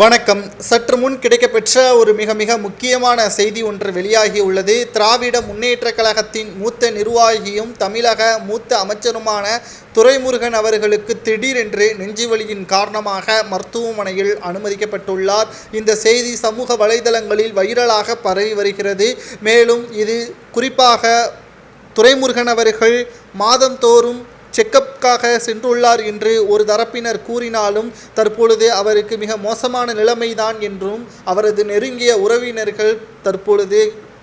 வணக்கம். சற்று முன் கிடைக்கப்பெற்ற ஒரு மிக மிக முக்கியமான செய்தி ஒன்று வெளியாகி உள்ளது. திராவிட முன்னேற்ற கழகத்தின் மூத்த நிர்வாகியும் தமிழக மூத்த அமைச்சருமான துரைமுருகன் அவர்களுக்கு திடீரென்று நெஞ்சுவலியின் காரணமாக மருத்துவமனையில் அனுமதிக்கப்பட்டுள்ளார். இந்த செய்தி சமூக வலைதளங்களில் வைரலாக பரவி வருகிறது. மேலும் இது குறிப்பாக துரைமுருகன் அவர்கள் மாதந்தோறும் செக்கப்காக சென்றுள்ளார் என்று ஒரு தரப்பினர் கூறினாலும் தற்பொழுது அவருக்கு மிக மோசமான நிலைமைதான் என்றும் அவரது நெருங்கிய உறவினர்கள் தற்பொழுது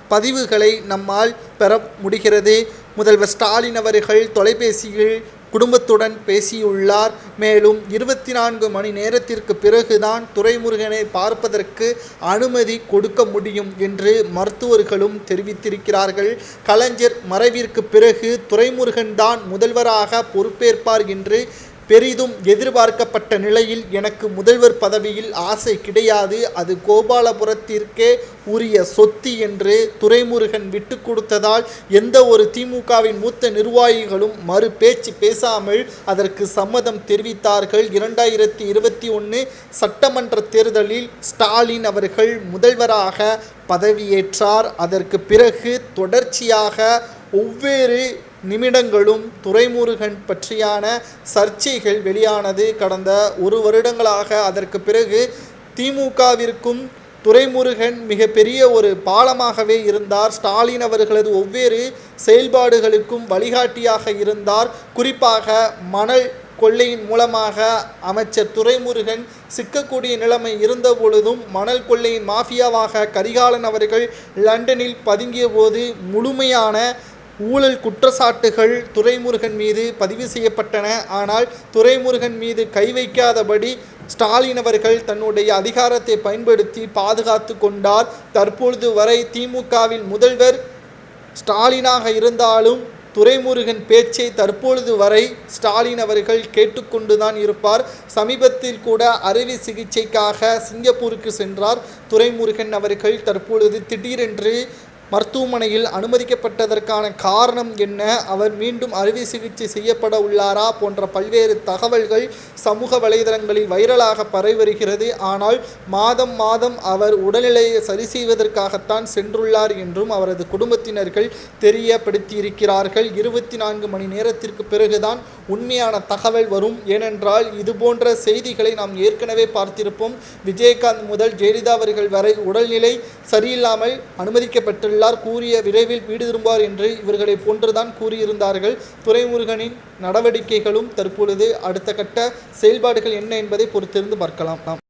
பதிவுகளை நம்மால் பெற முடிகிறது. முதல்வர் ஸ்டாலின் அவர்கள் தொலைபேசியில் குடும்பத்துடன் பேசியுள்ளார். மேலும் இருபத்தி நான்கு மணி நேரத்திற்கு பிறகுதான் துரைமுருகனை பார்ப்பதற்கு அனுமதி கொடுக்க முடியும் என்று மருத்துவர்களும் தெரிவித்திருக்கிறார்கள். கலைஞர் மறைவிற்கு பிறகு துரைமுருகன் தான் முதல்வராக பொறுப்பேற்பார் என்று பெரிதும் எதிர்பார்க்கப்பட்ட நிலையில் எனக்கு முதல்வர் பதவியில் ஆசை கிடையாது. அது கோபாலபுரத்திற்கே உரிய சொத்து என்று துரைமுருகன் விட்டு கொடுத்ததால் எந்த ஒரு திமுகவின் மூத்த நிர்வாகிகளும் மறு பேச்சு பேசாமல் அதற்கு சம்மதம் தெரிவித்தார்கள். இரண்டாயிரத்தி இருபத்தி ஒன்று சட்டமன்ற தேர்தலில் ஸ்டாலின் அவர்கள் முதல்வராக பதவியேற்றார். அதற்கு பிறகு தொடர்ச்சியாக ஒவ்வேறு நிமிடங்களும் துரைமுருகன் பற்றியான சர்ச்சைகள் வெளியானது. கடந்த ஒரு வருடங்களாக அதற்கு பிறகு திமுகவிற்கும் துரைமுருகன் மிகப்பெரிய ஒரு பாலமாகவே இருந்தார். ஸ்டாலின் அவர்களது ஒவ்வேறு செயல்பாடுகளுக்கும் வழிகாட்டியாக இருந்தார். குறிப்பாக மணல் கொள்ளையின் மூலமாக அமைச்சர் துரைமுருகன் சிக்கக்கூடிய நிலைமை இருந்த பொழுதும் மணல் கொள்ளையின் மாஃபியாவாக கரிகாலன் அவர்கள் லண்டனில் பதுங்கிய போது முழுமையான ஊழல் குற்றச்சாட்டுகள் துரைமுருகன் மீது பதிவு செய்யப்பட்டன. ஆனால் துரைமுருகன் மீது கை வைக்காதபடி ஸ்டாலின் அவர்கள் தன்னுடைய அதிகாரத்தை பயன்படுத்தி பாதுகாத்து கொண்டார். தற்பொழுது வரை திமுகவின் முதல்வர் ஸ்டாலினாக இருந்தாலும் துரைமுருகன் பேச்சை தற்பொழுது வரை ஸ்டாலின் அவர்கள் கேட்டுக்கொண்டுதான் இருப்பார். சமீபத்தில் கூட அறுவை சிகிச்சைக்காக சிங்கப்பூருக்கு சென்றார் துரைமுருகன் அவர்கள். தற்பொழுது திடீரென்று மருத்துவமனையில் அனுமதிக்கப்பட்டதற்கான காரணம் என்ன? அவர் மீண்டும் அறுவை சிகிச்சை செய்யப்பட உள்ளாரா? போன்ற பல்வேறு தகவல்கள் சமூக வலைதளங்களில் வைரலாக பரவி வருகிறது. ஆனால் மாதம் மாதம் அவர் உடல்நிலையை சரி செய்வதற்காகத்தான் சென்றுள்ளார் என்றும் அவரது குடும்பத்தினர்கள் தெரியப்படுத்தியிருக்கிறார்கள். இருபத்தி நான்கு மணி நேரத்திற்கு பிறகுதான் உண்மையான தகவல் வரும். ஏனென்றால் இதுபோன்ற செய்திகளை நாம் ஏற்கனவே பார்த்திருப்போம். விஜயகாந்த் முதல் ஜெயலலிதா அவர்கள் வரை உடல்நிலை சரியில்லாமல் அனுமதிக்கப்பட்டுள்ள எல்லார் கூறிய விரைவில் வீடு திரும்புவார் என்று இவர்களை போன்றுதான் கூறியிருந்தார்கள். துரைமுருகனின் நடவடிக்கைகளும் தற்பொழுது அடுத்த கட்ட செயல்பாடுகள் என்ன என்பதை பொறுத்திருந்து பார்க்கலாம்.